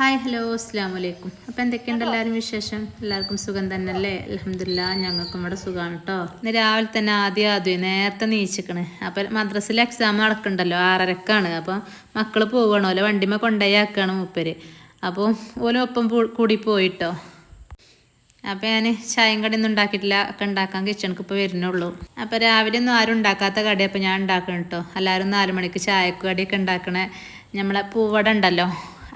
Hi hello അസ്സാം വലൈക്കും അപ്പോൾ എന്തൊക്കെയുണ്ട് എല്ലാവരും വിശേഷം? എല്ലാവർക്കും സുഖം തന്നെയല്ലേ? അലഹമില്ല ഞങ്ങൾക്കും ഇവിടെ സുഖമാണ് കേട്ടോ ഇന്ന് രാവിലെ തന്നെ ആദ്യം ആദ്യം നേരത്തെ നീച്ചിക്കണ്. അപ്പം മദ്രസിൽ എക്സാം നടക്കണ്ടല്ലോ ആറരക്കാണ്. അപ്പം മക്കൾ പോകണമല്ലോ വണ്ടിമ കൊണ്ടുപോയി ആക്കുകയാണ് മൂപ്പര്. അപ്പോൾ ഓലും ഒപ്പം കൂടി പോയിട്ടോ. അപ്പം ഞാൻ ചായയും ഒന്നും ഉണ്ടാക്കിയിട്ടില്ല ഒക്കെ ഉണ്ടാക്കാൻ കിച്ചണിക്ക് ഇപ്പോൾ വരുന്നുള്ളൂ. അപ്പോൾ രാവിലെ ഒന്നും ആരും ഉണ്ടാക്കാത്ത കടി അപ്പോൾ ഞാൻ ഉണ്ടാക്കണം കേട്ടോ എല്ലാവരും നാല് മണിക്ക് ചായക്ക് കടിയൊക്കെ ഉണ്ടാക്കണേ. നമ്മളെ പൂവട ഉണ്ടല്ലോ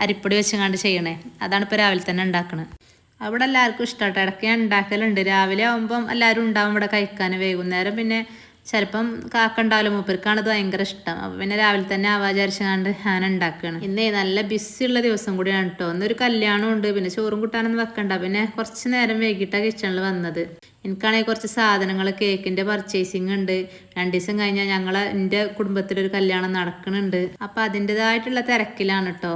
അരിപ്പൊടി വെച്ചങ്ങാണ്ട് ചെയ്യണേ. അതാണ് ഇപ്പോൾ രാവിലെ തന്നെ ഉണ്ടാക്കണത് അവിടെ എല്ലാവർക്കും ഇഷ്ടമാട്ടോ ഇടയ്ക്ക് ഞാൻ ഉണ്ടാക്കലുണ്ട്. രാവിലെ ആകുമ്പം എല്ലാവരും ഉണ്ടാവും ഇവിടെ കഴിക്കാൻ. വൈകുന്നേരം പിന്നെ ചിലപ്പം കാക്ക ഉണ്ടാവില്ല മൂപ്പർക്കാണ് ഇത് ഭയങ്കര ഇഷ്ടം. അപ്പം പിന്നെ രാവിലെ തന്നെ ആവാചാരിച്ചാണ്ട് വിചാരിച്ചാണ്ട് ഞാൻ ഉണ്ടാക്കുകയാണ് ഇന്നേ നല്ല ഉള്ള ദിവസം കൂടിയാണ് കേട്ടോ ഇന്നൊരു കല്യാണം ഉണ്ട്. പിന്നെ ചോറും കൂട്ടാനൊന്നും വെക്കണ്ട. പിന്നെ കുറച്ച് നേരം വൈകിട്ടാണ് കിച്ചണിൽ വന്നത്. എനിക്കാണെങ്കിൽ കുറച്ച് സാധനങ്ങൾ കേക്കിന്റെ പർച്ചേസിങ് ഉണ്ട്. രണ്ട് ദിവസം കഴിഞ്ഞാൽ ഞങ്ങളെ എന്റെ കുടുംബത്തിലൊരു കല്യാണം നടക്കുന്നുണ്ട് അപ്പം അതിന്റെതായിട്ടുള്ള തിരക്കിലാണ് കേട്ടോ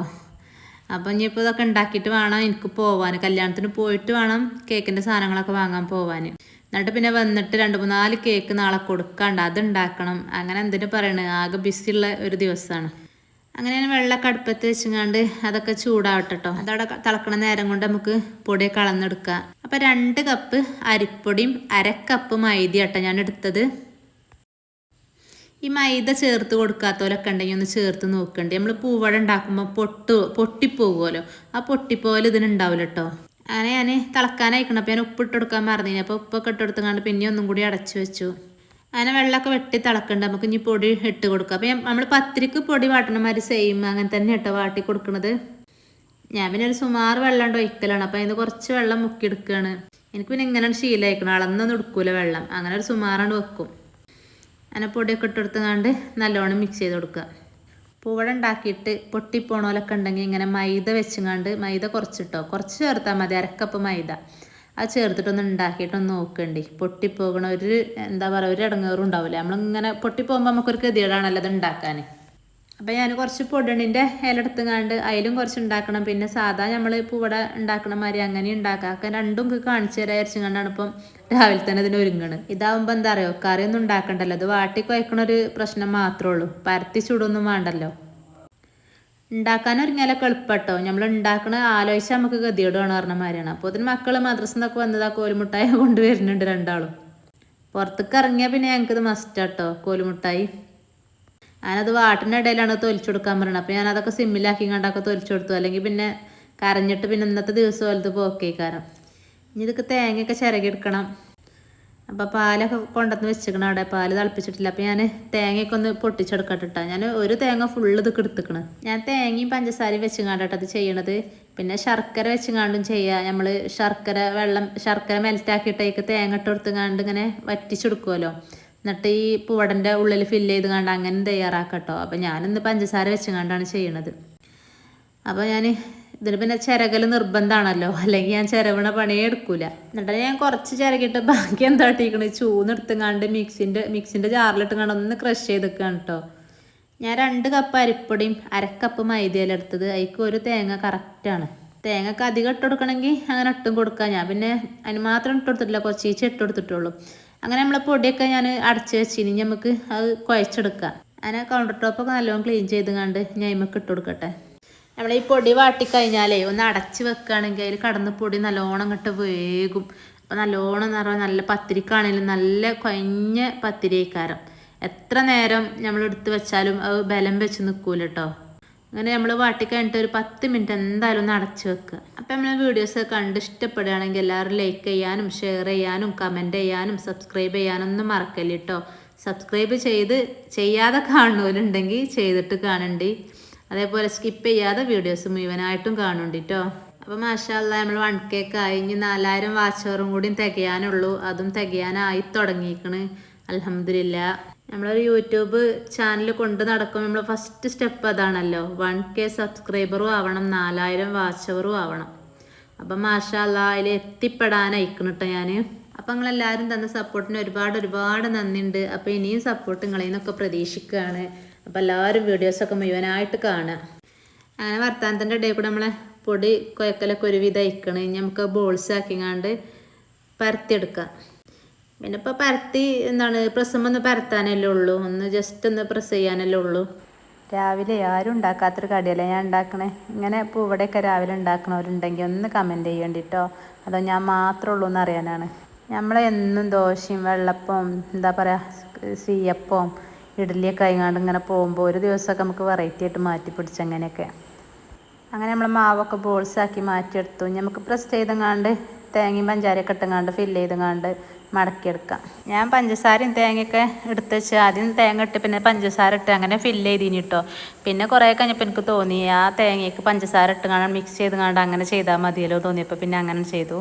അപ്പം ഇനിയിപ്പോൾ ഇതൊക്കെ ഉണ്ടാക്കിയിട്ട് വേണം എനിക്ക് പോവാൻ. കല്യാണത്തിന് പോയിട്ട് വേണം കേക്കിന്റെ സാധനങ്ങളൊക്കെ വാങ്ങാൻ പോവാൻ. എന്നിട്ട് പിന്നെ വന്നിട്ട് രണ്ട് മൂന്നാൽ കേക്ക് നാളെ കൊടുക്കാണ്ട് അത് ഉണ്ടാക്കണം അങ്ങനെ എന്തിനു പറയണത് ആകെ ബിസിയുള്ള ഒരു ദിവസമാണ് അങ്ങനെ ഞാൻ വെള്ളമൊക്കെ കടുപ്പത്ത് വെച്ചുങ്ങാണ്ട് അതൊക്കെ ചൂടാവട്ടെ കേട്ടോ അതവിടെ തിളക്കണ നേരം കൊണ്ട് നമുക്ക് പൊടി കളന്നെടുക്കാം അപ്പം രണ്ട് കപ്പ് അരിപ്പൊടിയും അര കപ്പ് മൈദ കേട്ടോ ഞാൻ എടുത്തത്. ഈ മൈദ ചേർത്ത് കൊടുക്കാത്തവരൊക്കെ ഉണ്ടെങ്കിൽ ഒന്ന് ചേർത്ത് നോക്കണ്ടേ. നമ്മൾ പൂവട ഉണ്ടാക്കുമ്പോൾ പൊട്ട് പൊട്ടിപ്പോകുമല്ലോ. ആ പൊട്ടിപ്പോകൽ ഇതിനുണ്ടാവില്ല കേട്ടോ അങ്ങനെ ഞാൻ തിളക്കാനായിക്കണം. അപ്പോൾ ഞാൻ ഉപ്പിട്ട് കൊടുക്കാൻ മറന്നിനി. അപ്പോൾ ഉപ്പൊക്കെ ഇട്ട് കൊടുത്തങ്ങാണ്ട് പിന്നെ ഒന്നും കൂടി അടച്ചു വെച്ചു. അങ്ങനെ വെള്ളമൊക്കെ വെട്ടി തിളക്കണ്ട. നമുക്ക് ഇനി പൊടി ഇട്ട് കൊടുക്കാം. അപ്പോൾ നമ്മൾ പത്തിരിക്ക് പൊടി വാട്ടണമാതിരി സെയിം അങ്ങനെ തന്നെ കേട്ടോ വാട്ടി കൊടുക്കണത്. ഞാൻ പിന്നെ ഒരു സുമാറ് വെള്ളം ഒഴിക്കലാണ്. അപ്പം അതിന് കുറച്ച് വെള്ളം മുക്കിയെടുക്കുകയാണ് എനിക്ക് പിന്നെ ഇങ്ങനെ ശീലമായിക്കണം അളന്നൊന്നും എടുക്കൂല വെള്ളം. അങ്ങനെ ഒരു സുമാറാണ്ട് വെക്കും. അങ്ങനെ പൊടിയൊക്കെ ഇട്ടെടുത്തുകൊണ്ട് നല്ലോണം മിക്സ് ചെയ്ത് കൊടുക്കുക. പൂവട ഉണ്ടാക്കിയിട്ട് പൊട്ടിപ്പോണോലൊക്കെ ഉണ്ടെങ്കിൽ ഇങ്ങനെ മൈദ വെച്ചുങ്ങാണ്ട് മൈദ കുറച്ചിട്ടോ കുറച്ച് ചേർത്താൽ മതി അരക്കപ്പ് മൈദ. അത് ചേർത്തിട്ടൊന്ന് ഉണ്ടാക്കിയിട്ടൊന്ന് നോക്കണ്ടി. പൊട്ടിപ്പോകണ ഒരു എന്താ പറയുക ഒരു ഇടങ്ങേറും ഉണ്ടാവില്ല നമ്മളിങ്ങനെ പൊട്ടിപ്പോകുമ്പോൾ നമുക്കൊരു ഗതികേടാണല്ലോ അത് ഉണ്ടാക്കാൻ അപ്പം ഞാൻ കുറച്ച് പൊടണിന്റെ ഇലെടുത്തുങ്ങാണ്ട് അതിലും കുറച്ച് ഉണ്ടാക്കണം. പിന്നെ സാധാ നമ്മൾ പൂവട ഉണ്ടാക്കണ മാതിരി അങ്ങനെ ഉണ്ടാക്കാം. ഒക്കെ രണ്ടും കാണിച്ചു തരാ വിചാരിച്ചുകൊണ്ടാണ് ഇപ്പം രാവിലെ തന്നെ ഇതിന് ഒരുങ്ങണ്. ഇതാവുമ്പോൾ എന്താ അറിയോ? കറിയൊന്നും ഉണ്ടാക്കണ്ടല്ലോ. അത് വാട്ടി കുഴക്കണ ഒരു പ്രശ്നം മാത്രമേ ഉള്ളൂ. പരത്തി ചൂടൊന്നും വേണ്ടല്ലോ. ഉണ്ടാക്കാൻ ഒരുങ്ങിയാലൊക്കെ എളുപ്പട്ടോ. നമ്മൾ ഉണ്ടാക്കണ ആലോചിച്ച് നമുക്ക് ഗതിയോടാണ് പറഞ്ഞ മാതിരിയാണ്. അപ്പോൾ അതിന് മക്കൾ മദ്രസ നിന്നൊക്കെ വന്നതാ കോലുമുട്ടായി കൊണ്ടുവരുന്നുണ്ട് രണ്ടാളും. പുറത്തേക്ക് ഇറങ്ങിയാൽ പിന്നെ ഞങ്ങൾക്കിത് മസ്റ്റാട്ടോ കോലുമുട്ടായി. ഞാനത് വാട്ടിന്റെ ഇടയിലാണ് തൊലിച്ചു കൊടുക്കാൻ പറയുന്നത് അപ്പോൾ ഞാനതൊക്കെ സിമ്മിലാക്കി കണ്ടൊക്കെ തൊലിച്ചു കൊടുത്തു അല്ലെങ്കിൽ പിന്നെ കരഞ്ഞിട്ട് പിന്നെ ഇന്നത്തെ ദിവസം വലുത് പോക്കേക്കാരം. ഇനി ഇതൊക്കെ തേങ്ങയൊക്കെ ചിരകിയെടുക്കണം. അപ്പോൾ പാലൊക്കെ കൊണ്ടുവന്ന് വെച്ചിരിക്കണം അവിടെ. പാൽ തിളപ്പിച്ചിട്ടില്ല. അപ്പോൾ ഞാൻ തേങ്ങയൊക്കെ ഒന്ന് പൊട്ടിച്ചെടുക്കട്ടെ ഞാൻ ഒരു തേങ്ങ ഫുള്ള് ഇതൊക്കെ എടുത്തിക്കണ്. ഞാൻ തേങ്ങയും പഞ്ചസാരയും വെച്ചുങ്ങാണ്ടട്ടോ അത് ചെയ്യണത്. പിന്നെ ശർക്കര വെച്ചുങ്ങാണ്ടും ചെയ്യുക നമ്മൾ ശർക്കര വെള്ളം ശർക്കര മെൽറ്റാക്കിയിട്ടേക്ക് തേങ്ങ ഇട്ട് കൊടുത്തുങ്ങാണ്ട് ഇങ്ങനെ വറ്റിച്ചെടുക്കുമല്ലോ എന്നിട്ട് ഈ പൂവടന്റെ ഉള്ളിൽ ഫില്ല് ചെയ്ത് കണ്ട് അങ്ങനെ തയ്യാറാക്കട്ടോ. അപ്പം ഞാനിന്ന് പഞ്ചസാര വെച്ച് കണ്ടാണ് ചെയ്യണത്. അപ്പോൾ ഞാൻ ഇതിന് പിന്നെ ചിരകൽ നിർബന്ധമാണല്ലോ അല്ലെങ്കിൽ ഞാൻ ചിരവണ പണിയേ എടുക്കൂല. എന്നിട്ട് ഞാൻ കുറച്ച് ചിരകിട്ട് ബാക്കി എന്താ ഇട്ടിരിക്കണത്? ചൂന്നെടുത്തും കണ്ട് മിക്സിന്റെ മിക്സിന്റെ ജാറിലിട്ടുങ്ങാണ്ട് ഒന്ന് ക്രഷ് ചെയ്തെടുക്കുകയാണ് കേട്ടോ ഞാൻ രണ്ട് കപ്പ് അരിപ്പൊടിയും അരക്കപ്പ് മൈദയില എടുത്തത്. അതിക്ക് ഒരു തേങ്ങ കറക്റ്റാണ് തേങ്ങക്ക് അധികം ഇട്ട് കൊടുക്കണമെങ്കിൽ അങ്ങനെ ഇട്ടും കൊടുക്കാം. ഞാൻ പിന്നെ അതിന് മാത്രം ഇട്ട് കൊടുത്തിട്ടില്ല. കൊച്ചീച്ച ഇട്ട് കൊടുത്തിട്ടുള്ളൂ അങ്ങനെ നമ്മളെ പൊടിയൊക്കെ ഞാൻ അടച്ച് വെച്ചിനി. നമുക്ക് അത് കുഴച്ചെടുക്കാം. അങ്ങനെ കൗണ്ടർ ടോപ്പൊക്കെ നല്ലോണം ക്ലീൻ ചെയ്ത് കണ്ട് ഞാൻ ഇമ്മക്ക് ഇട്ട് കൊടുക്കട്ടെ. നമ്മൾ ഈ പൊടി വാട്ടിക്കഴിഞ്ഞാലേ ഒന്ന് അടച്ച് വെക്കുകയാണെങ്കിൽ അതിൽ കടന്ന് പൊടി നല്ലോണം ഇങ്ങോട്ട് വേകും. അപ്പോൾ നല്ലോണം എന്ന് പറഞ്ഞാൽ നല്ല പത്തിരിക്കാണെങ്കിലും നല്ല കൊഞ്ഞ പത്തിരിക്കാരം എത്ര നേരം നമ്മൾ എടുത്ത് വെച്ചാലും അത് ബലം വെച്ച് നിൽക്കൂല കേട്ടോ അങ്ങനെ നമ്മൾ വാട്ടി വാട്ടിക്കഴിഞ്ഞിട്ട് ഒരു പത്ത് മിനിറ്റ് എന്തായാലും ഒന്ന് അടച്ചു വെക്കുക അപ്പം നമ്മൾ വീഡിയോസ് കണ്ട് ഇഷ്ടപ്പെടുകയാണെങ്കിൽ എല്ലാവരും ലൈക്ക് ചെയ്യാനും ഷെയർ ചെയ്യാനും കമന്റ് ചെയ്യാനും സബ്സ്ക്രൈബ് ചെയ്യാനും ഒന്നും മറക്കല്ല കേട്ടോ സബ്സ്ക്രൈബ് ചെയ്ത് ചെയ്യാതെ കാണുന്നവരുണ്ടെങ്കിൽ ചെയ്തിട്ട് കാണണ്ടി. അതേപോലെ സ്കിപ്പ് ചെയ്യാതെ വീഡിയോസ് മുഴുവനായിട്ടും കാണുന്നുണ്ട് കേട്ടോ അപ്പോൾ മാഷാല്ല നമ്മൾ വൺ കേക്ക് ആയി. ഇനി നാലായിരം വാച്ചവറും കൂടി തികയാനുള്ളൂ. അതും തികയാനായി തുടങ്ങിയിരിക്കണ് അലഹമില്ല നമ്മളൊരു യൂട്യൂബ് ചാനൽ കൊണ്ട് നടക്കും നമ്മൾ ഫസ്റ്റ് സ്റ്റെപ്പ് അതാണല്ലോ. വൺ കെ സബ്സ്ക്രൈബറും ആവണം നാലായിരം വാച്ചവറും ആവണം. അപ്പം മാഷാല്ല അതിൽ എത്തിപ്പെടാനയക്കണം കേട്ടോ ഞാൻ അപ്പം നിങ്ങളെല്ലാവരും തന്ന സപ്പോർട്ടിന് ഒരുപാട് ഒരുപാട് നന്ദിയുണ്ട് അപ്പോൾ ഇനിയും സപ്പോർട്ട് നിങ്ങളിൽ നിന്നൊക്കെ പ്രതീക്ഷിക്കുകയാണ്. അപ്പോൾ എല്ലാവരും വീഡിയോസൊക്കെ മുഴുവനായിട്ട് കാണുക. അങ്ങനെ വർത്താനത്തിന്റെ ഇടയിൽ കൂടെ നമ്മളെ പൊടി കുഴക്കലൊക്കെ ഒരുവിധം അയക്കണം. ഇനി നമുക്ക് ബോൾസ് ആക്കിങ്ങാണ്ട് പരത്തിയെടുക്കാം പിന്നെ ഇപ്പോൾ പരത്തി എന്താണ് പ്രസം ഒന്ന് പരത്താനല്ലേ ഉള്ളൂ? ഒന്ന് ജസ്റ്റ് ഒന്ന് പ്രസ് ചെയ്യാനല്ലേ ഉള്ളൂ. രാവിലെ ആരും ഉണ്ടാക്കാത്തൊരു കടിയല്ലേ ഞാൻ ഉണ്ടാക്കണേ? ഇങ്ങനെ പൂവടയൊക്കെ രാവിലെ ഉണ്ടാക്കണവരുണ്ടെങ്കിൽ ഒന്ന് കമന്റ് ചെയ്യണ്ടിട്ടോ അതോ ഞാൻ മാത്രമേ ഉള്ളൂ എന്ന് അറിയാനാണ്. നമ്മളെന്നും ദോശയും വെള്ളപ്പം എന്താ പറയുക സീയപ്പവും ഇഡ്ഡലിയൊക്കെ ആയിങ്ങാണ്ട് ഇങ്ങനെ പോകുമ്പോൾ ഒരു ദിവസമൊക്കെ നമുക്ക് വെറൈറ്റി ആയിട്ട് മാറ്റി പിടിച്ച് അങ്ങനെയൊക്കെ. അങ്ങനെ നമ്മൾ മാവൊക്കെ ബോൾസാക്കി മാറ്റിയെടുത്തു. നമുക്ക് പ്രസ് ചെയ്തങ്ങാണ്ട് തേങ്ങയും പഞ്ചാരയൊക്കെ ഇട്ടങ്ങാണ്ട് ഫില്ല് ചെയ്തങ്ങാണ്ട് മടക്കിയെടുക്കാം. ഞാൻ പഞ്ചസാരയും തേങ്ങയൊക്കെ എടുത്ത് വെച്ച് ആദ്യം തേങ്ങ ഇട്ട് പിന്നെ പഞ്ചസാര ഇട്ട് അങ്ങനെ ഫില്ല് ചെയ്തിനി കേട്ടോ പിന്നെ കുറേ കഴിഞ്ഞപ്പോൾ എനിക്ക് തോന്നി ആ തേങ്ങയ്ക്ക് പഞ്ചസാര ഇട്ട് കാണാൻ മിക്സ് ചെയ്ത് കാണാണ്ട് അങ്ങനെ ചെയ്താൽ മതിയല്ലോ തോന്നിയപ്പോൾ പിന്നെ അങ്ങനെ ചെയ്തു.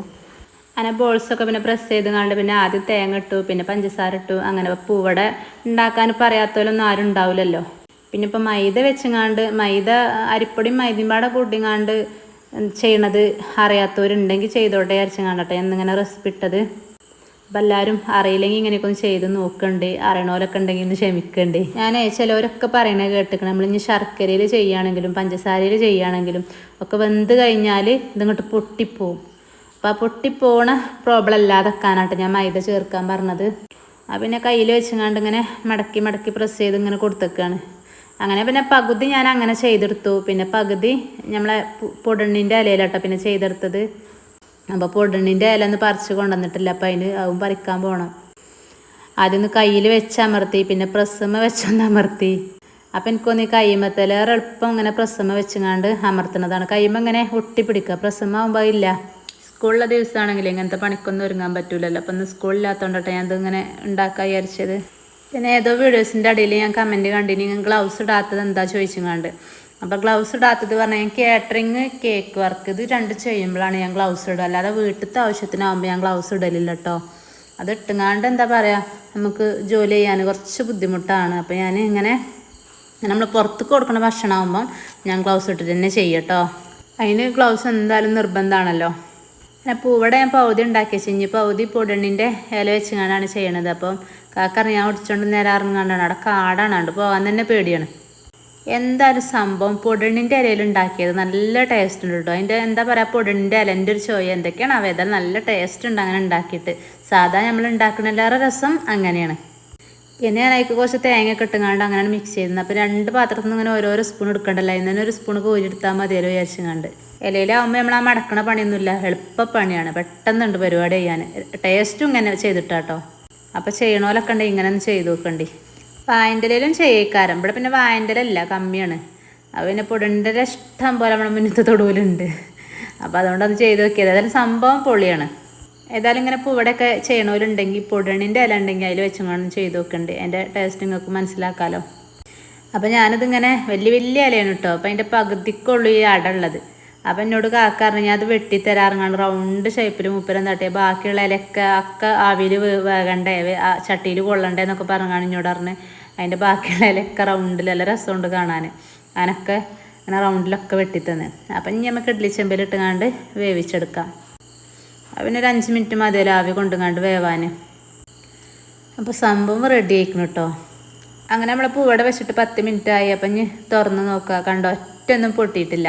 അങ്ങനെ ബോൾസൊക്കെ പിന്നെ പ്രസ് ചെയ്ത് കണ്ട് പിന്നെ ആദ്യം തേങ്ങ ഇട്ടു പിന്നെ പഞ്ചസാര ഇട്ടു. അങ്ങനെ പൂവട ഉണ്ടാക്കാൻ പറയാത്തവരൊന്നും ആരും ഉണ്ടാവില്ലല്ലോ പിന്നെ ഇപ്പം മൈദ വെച്ചങ്ങാണ്ട് മൈദ അരിപ്പൊടിയും മൈദയും പാടെ കൂട്ടിങ്ങാണ്ട് ചെയ്യണത് അറിയാത്തവരുണ്ടെങ്കിൽ ചെയ്തോട്ടെ അരച്ചങ്ങാണ്ടട്ടെ എന്നിങ്ങനെ റെസിപ്പി ഇട്ടത്. അപ്പം എല്ലാവരും അറിയില്ലെങ്കിൽ ഇങ്ങനെയൊക്കെ ഒന്ന് ചെയ്ത് നോക്കണ്ടേ അറിയണവരൊക്കെ ഉണ്ടെങ്കിൽ ഒന്ന് ക്ഷമിക്കണ്ടേ. ഞാൻ ചിലവരൊക്കെ പറയണ കേട്ടിക്കണം. നമ്മൾ ഇനി ശർക്കരയിൽ ചെയ്യുകയാണെങ്കിലും പഞ്ചസാരയിൽ ചെയ്യുകയാണെങ്കിലും ഒക്കെ വെന്ത് കഴിഞ്ഞാൽ ഇതിങ്ങോട്ട് പൊട്ടിപ്പോവും. അപ്പോൾ ആ പൊട്ടിപ്പോണ പ്രോബ്ലം ഇല്ലാതെക്കാനായിട്ട് ഞാൻ മൈദ ചേർക്കാൻ പറഞ്ഞത്. ആ പിന്നെ കയ്യിൽ വെച്ചങ്ങാണ്ട് ഇങ്ങനെ മടക്കി മടക്കി പ്രസ് ചെയ്ത് ഇങ്ങനെ കൊടുത്തേക്കാണ്. അങ്ങനെ പിന്നെ പകുതി ഞാൻ അങ്ങനെ ചെയ്തെടുത്തു. പിന്നെ പകുതി നമ്മളെ പൊടണ്ണിന്റെ ഇലയിലാട്ടോ പിന്നെ ചെയ്തെടുത്തത്. അപ്പോൾ പൊടണിന്റെ ഇല ഒന്ന് പറിച്ച് കൊണ്ടുവന്നിട്ടില്ല. അപ്പം അതിന് അതും പറിക്കാൻ പോകണം ആദ്യം ഒന്ന് കയ്യിൽ വെച്ച് അമർത്തി പിന്നെ പ്രസ്സമ്മ വെച്ചൊന്ന് അമർത്തി. അപ്പം എനിക്കൊന്ന് ഈ കയ്യുമ്പത്തേലേറെ എളുപ്പം ഇങ്ങനെ പ്രസ്സമ്മ വെച്ചങ്ങാണ്ട് അമർത്തണതാണ് കയ്യുമ്പോൾ ഇങ്ങനെ ഒട്ടിപ്പിടിക്കുക. പ്രസ്സമ്മ ആകുമ്പോൾ ഇല്ല സ്കൂളിലെ ദിവസമാണെങ്കിൽ ഇങ്ങനത്തെ പണിക്കൊന്നും ഒരുങ്ങാൻ പറ്റൂലല്ലോ. അപ്പം ഇന്ന് സ്കൂളില്ലാത്തതുകൊണ്ടട്ടെ ഞാൻ ഇതിങ്ങനെ ഉണ്ടാക്കാൻ വിചാരിച്ചത്. പിന്നെ ഏതോ വീഡിയോസിന്റെ അടിയിൽ ഞാൻ കമന്റ് കണ്ടിന്. ഗ്ലൗസ് ഇടാത്തത് എന്താ ചോദിച്ചുങ്ങാണ്ട്. അപ്പോൾ ഗ്ലൗസ് ഇടാത്തത് പറഞ്ഞാൽ ഞാൻ കാറ്ററിങ് കേക്ക് വർക്ക് ഇത് രണ്ട് ചെയ്യുമ്പോഴാണ് ഞാൻ ഗ്ലൗസ് ഇടുക. അല്ലാതെ വീട്ടിലത്തെ ആവശ്യത്തിനാകുമ്പോൾ ഞാൻ ഗ്ലൗസ് ഇടലില്ല കേട്ടോ അത് ഇട്ടുങ്ങാണ്ട് എന്താ പറയുക നമുക്ക് ജോലി ചെയ്യാൻ കുറച്ച് ബുദ്ധിമുട്ടാണ്. അപ്പോൾ ഞാൻ ഇങ്ങനെ നമ്മൾ പുറത്ത് കൊടുക്കുന്ന ഭക്ഷണമാകുമ്പം ഞാൻ ഗ്ലൗസ് ഇട്ടിട്ട് തന്നെ ചെയ്യട്ടോ അതിന് ഗ്ലൗസ് എന്തായാലും നിർബന്ധമാണല്ലോ പിന്നെ ഇവിടെ ഞാൻ പൗതി ഉണ്ടാക്കിയ ചെഞ്ഞ് പൗതി പൊടണ്ണിന്റെ ഇല വെച്ചുകൊണ്ടാണ് ചെയ്യണത്. അപ്പം കാക്കറി ഞാൻ ഒടിച്ചുകൊണ്ട് നേരെ ഇറങ്ങാണ്ടാണ്. അവിടെ കാടാണ്. പോകാൻ തന്നെ പേടിയാണ്. എന്തായാലും സംഭവം പൊടിണിന്റെ ഇലയിൽ ഉണ്ടാക്കിയത് നല്ല ടേസ്റ്റ് ഉണ്ട് കേട്ടോ അതിന്റെ എന്താ പറയുക പൊടണ്ണിന്റെ ഇലന്റെ ഒരു ചോയ എന്തൊക്കെയാണ് അവ? ഏതായാലും നല്ല ടേസ്റ്റ് ഉണ്ട് അങ്ങനെ ഉണ്ടാക്കിയിട്ട്. സാധാ നമ്മൾ ഉണ്ടാക്കുന്നതിലേറെ രസം അങ്ങനെയാണ്. പിന്നെ ഞാൻ അതിലേക്ക് കുറച്ച് തേങ്ങ ഒക്കെ അങ്ങനെ മിക്സ് ചെയ്യുന്നത് അപ്പോൾ രണ്ട് പാത്രത്തിൽ നിന്ന് ഇങ്ങനെ ഓരോരോ സ്പൂൺ എടുക്കണ്ടല്ലോ. അതിന് തന്നെ ഒരു സ്പൂൺ കോരിയെടുത്താൽ മതിയല്ലോ വിചാരിച്ചുകൊണ്ട് ഇലയിലാവുമ്പോൾ നമ്മൾ ആ മടക്കണ പണിയൊന്നുമില്ല. എളുപ്പ പണിയാണ്. പെട്ടെന്നുണ്ട് പരിപാടി ചെയ്യാൻ. ടേസ്റ്റും ഇങ്ങനെ ചെയ്തിട്ടാട്ടോ അപ്പോൾ ചെയ്യണോലൊക്കെ ഉണ്ട് ഇങ്ങനെ ഒന്ന് ചെയ്ത് നോക്കണ്ടി. വായന്റെലും ചെയ്യിക്കാരം ഇവിടെ പിന്നെ വായന്റെലല്ല കമ്മിയാണ്. അപ്പോൾ പിന്നെ പൊടിന്റെ ഇഷ്ടം പോലെ നമ്മുടെ മുന്നത്തെ തൊടുവിലുണ്ട്. അപ്പോൾ അതുകൊണ്ട് അത് ചെയ്ത് നോക്കിയത്. ഏതായാലും സംഭവം പൊളിയാണ്. ഏതായാലും ഇങ്ങനെ പൂവടൊക്കെ ചെയ്യണവരുണ്ടെങ്കിൽ പൊടണിന്റെ ഇല ഉണ്ടെങ്കിൽ അതിൽ വെച്ചുകൊണ്ട് ചെയ്ത് നോക്കുന്നുണ്ട് അതിന്റെ ടേസ്റ്റ് നിങ്ങൾക്ക് മനസ്സിലാക്കാമല്ലോ അപ്പോൾ ഞാനിതിങ്ങനെ വലിയ വലിയ ഇലയാണ് കേട്ടോ. അപ്പോൾ അതിന്റെ പകുതിക്കുള്ളൂ ഈ അട ഉള്ളത്. അപ്പം എന്നോട് കാക്ക പറഞ്ഞു ഞാൻ അത് വെട്ടിത്തരാറുങ്ങാണ്ട് റൗണ്ട് ഷേപ്പിൽ മുപ്പരം തട്ടിയ ബാക്കിയുള്ള ഇലയൊക്കെ ഒക്കെ ആവിയിൽ വേകണ്ടേ? ചട്ടിയിൽ കൊള്ളണ്ടേ? എന്നൊക്കെ പറഞ്ഞാണ് എന്നോട് പറഞ്ഞ്. അതിന്റെ ബാക്കിയുള്ള ഇലയൊക്കെ റൗണ്ടിൽ നല്ല രസമുണ്ട് കാണാൻ അതിനൊക്കെ അങ്ങനെ റൗണ്ടിലൊക്കെ വെട്ടിത്തന്ന്. അപ്പം ഇനി നമുക്ക് ഇഡ്ലി ചെമ്പിലിട്ടുങ്ങാണ്ട് വേവിച്ചെടുക്കാം. പിന്നെ ഒരു അഞ്ച് മിനിറ്റ് മതിയല്ലോ ആവി കൊണ്ടുങ്ങാണ്ട് വേവാൻ അപ്പോൾ സംഭവം റെഡി ആയിക്കണം കേട്ടോ അങ്ങനെ നമ്മൾ പൂവട വെച്ചിട്ട് പത്ത് മിനിറ്റ് ആയി അപ്പം ഇനി തുറന്ന് നോക്കുക കണ്ടോ? ഒറ്റൊന്നും പൊട്ടിയിട്ടില്ല.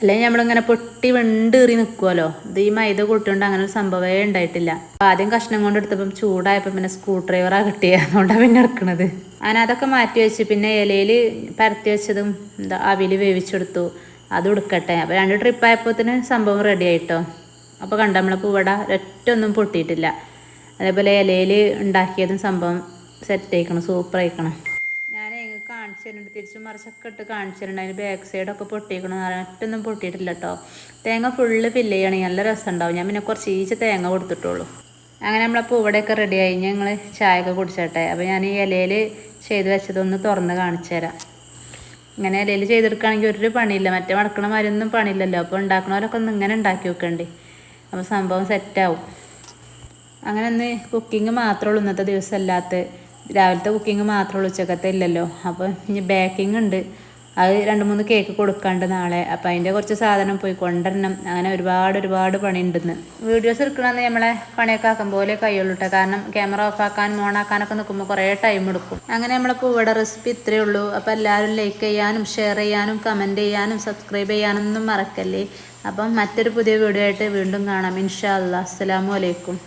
അല്ലെങ്കിൽ നമ്മളിങ്ങനെ പൊട്ടി വെണ്ടേറി നിൽക്കുമല്ലോ ഇത് ഈ മൈദ കൂട്ടിയോണ്ട് അങ്ങനെ ഒരു സംഭവമേ ഉണ്ടായിട്ടില്ല. ആദ്യം കഷ്ണം കൊണ്ട് എടുത്തപ്പം ചൂടായപ്പോൾ പിന്നെ സ്ക്രൂ ഡ്രൈവറാണ് കിട്ടിയത് അതുകൊണ്ടാണ് പിന്നെ എടുക്കണത്. അങ്ങനെ അതൊക്കെ മാറ്റി വെച്ച് പിന്നെ ഇലയിൽ പരത്തി വെച്ചതും എന്താ അവിൽ വേവിച്ചെടുത്തു. അത് ഉടുക്കട്ടെ. അപ്പോൾ രണ്ട് ട്രിപ്പ് ആയപ്പോഴത്തേന് സംഭവം റെഡി ആയിട്ടോ. അപ്പോൾ കണ്ട നമ്മളെ പൂവട ഒറ്റൊന്നും പൊട്ടിയിട്ടില്ല. അതേപോലെ ഇലയിൽ ഉണ്ടാക്കിയതും സംഭവം സെറ്റ് ആയിക്കണം സൂപ്പർ ആയിക്കണം. തരുന്നുണ്ട് തിരിച്ചും മറിച്ചൊക്കെ ഇട്ട് കാണിച്ചു തരുന്നുണ്ട് അതിന് ബാക്ക് സൈഡൊക്കെ പൊട്ടിക്കണം ഒറ്റൊന്നും പൊട്ടിയിട്ടില്ല കേട്ടോ തേങ്ങ ഫുള്ള് ഫില്ല് ചെയ്യണമെങ്കിൽ നല്ല രസം ഉണ്ടാവും ഞാൻ പിന്നെ കുറച്ച് ഈച്ച തേങ്ങ കൊടുത്തിട്ടുള്ളൂ. അങ്ങനെ നമ്മളപ്പോൾ ഇവിടെയൊക്കെ റെഡി റെഡിയായി ഞങ്ങൾ ചായയൊക്കെ കുടിച്ചട്ടെ. അപ്പോൾ ഞാൻ ഈ ഇലയിൽ ചെയ്ത് വെച്ചതൊന്ന് തുറന്ന് കാണിച്ചു തരാം. ഇങ്ങനെ ഇലയിൽ ചെയ്തെടുക്കുകയാണെങ്കിൽ ഒരു പണിയില്ല. മറ്റേ മടക്കണ മരൊന്നും പണിയില്ലല്ലോ. അപ്പോൾ ഉണ്ടാക്കണവരൊക്കെ ഒന്ന് ഇങ്ങനെ ഉണ്ടാക്കി വെക്കണ്ടേ അപ്പോൾ സംഭവം സെറ്റാവും അങ്ങനെ ഒന്ന് കുക്കിംഗ് മാത്രമേ ഉള്ളൂ ഇന്നത്തെ ദിവസം അല്ലാത്ത രാവിലത്തെ കുക്കിംഗ് മാത്രമേ ഉള്ളൂ ഉച്ചക്കത്തെ ഇല്ലല്ലോ അപ്പോൾ ഇനി ബേക്കിംഗ് ഉണ്ട്. അത് രണ്ട് മൂന്ന് കേക്ക് കൊടുക്കാണ്ട് നാളെ. അപ്പോൾ അതിന്റെ കുറച്ച് സാധനം പോയി കൊണ്ടുവരണം. അങ്ങനെ ഒരുപാട് ഒരുപാട് പണി ഉണ്ടെന്ന് വീഡിയോസ് എടുക്കണമെന്ന് നമ്മളെ പണിയൊക്കെ ആക്കും പോലെ കൈയുള്ളൂ കേട്ടോ കാരണം ക്യാമറ ഓഫ് ആക്കാനും ഓൺ ആക്കാനൊക്കെ നിൽക്കുമ്പോൾ കുറേ ടൈം എടുക്കും. അങ്ങനെ നമ്മളെ ഇവിടെ റെസിപ്പി ഇത്രയേ ഉള്ളൂ. അപ്പോൾ എല്ലാവരും ലൈക്ക് ചെയ്യാനും ഷെയർ ചെയ്യാനും കമന്റ് ചെയ്യാനും സബ്സ്ക്രൈബ് ചെയ്യാനൊന്നും മറക്കല്ലേ. അപ്പം മറ്റൊരു പുതിയ വീഡിയോ ആയിട്ട് വീണ്ടും കാണാം. ഇൻഷാ അല്ലാ അസ്സാം അലൈക്കും.